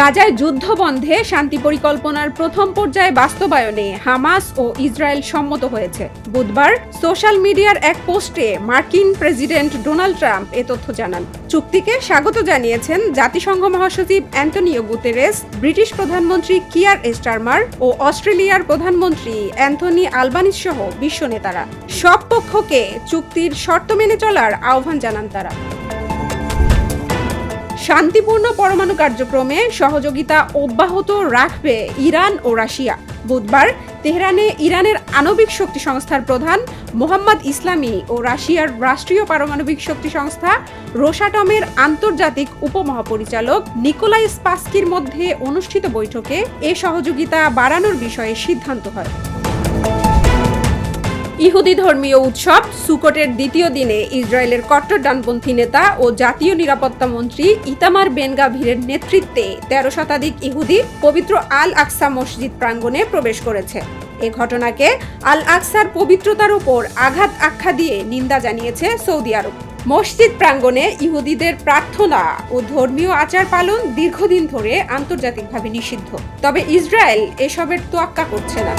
গাজায় যুদ্ধ বন্ধে শান্তি পরিকল্পনার প্রথম পর্যায়ে বাস্তবায়নে হামাস ও ইসরায়েল সম্মত হয়েছে। বুধবার সোশ্যাল মিডিয়ার এক পোস্টে মার্কিন প্রেসিডেন্ট ডোনাল্ড ট্রাম্প এ তথ্য জানান। চুক্তিকে স্বাগত জানিয়েছেন জাতিসংঘ মহাসচিব অ্যান্টনিও গুতেরেস, ব্রিটিশ প্রধানমন্ত্রী কিয়ার এস্টারমার ও অস্ট্রেলিয়ার প্রধানমন্ত্রী অ্যান্থনি আলবানিস সহ বিশ্ব নেতারা। সব পক্ষকে চুক্তির শর্ত মেনে চলার আহ্বান জানান তারা। শান্তিপূর্ণ পরমাণু কার্যক্রমে সহযোগিতা অব্যাহত রাখবে ইরান ও রাশিয়া। বুধবার তেহরানে ইরানের আণবিক শক্তি সংস্থার প্রধান মোহাম্মদ ইসলামী ও রাশিয়ার রাষ্ট্রীয় পারমাণবিক শক্তি সংস্থা রোসাটমের আন্তর্জাতিক উপমহাপরিচালক নিকোলাই স্পাস্কির মধ্যে অনুষ্ঠিত বৈঠকে এ সহযোগিতা বাড়ানোর বিষয়ে সিদ্ধান্ত হয়। ইহুদি ধর্মীয় উৎসব সুকটের দ্বিতীয় দিনে ইসরায়েলের কট্টর ডানপন্থী নেতা ও জাতীয় নিরাপত্তা মন্ত্রী ইতামার বেনগাভিরের নেতৃত্বে তেরো শতাধিক ইহুদি পবিত্র আল আকসা মসজিদ প্রাঙ্গণে প্রবেশ করেছে। এ ঘটনাকে আল আকসার পবিত্রতার উপর আঘাত আখ্যা দিয়ে নিন্দা জানিয়েছে সৌদি আরব। মসজিদ প্রাঙ্গণে ইহুদিদের প্রার্থনা ও ধর্মীয় আচার পালন দীর্ঘদিন ধরে আন্তর্জাতিকভাবে নিষিদ্ধ। তবে ইসরায়েল এসবের তোয়াক্কা করছে না।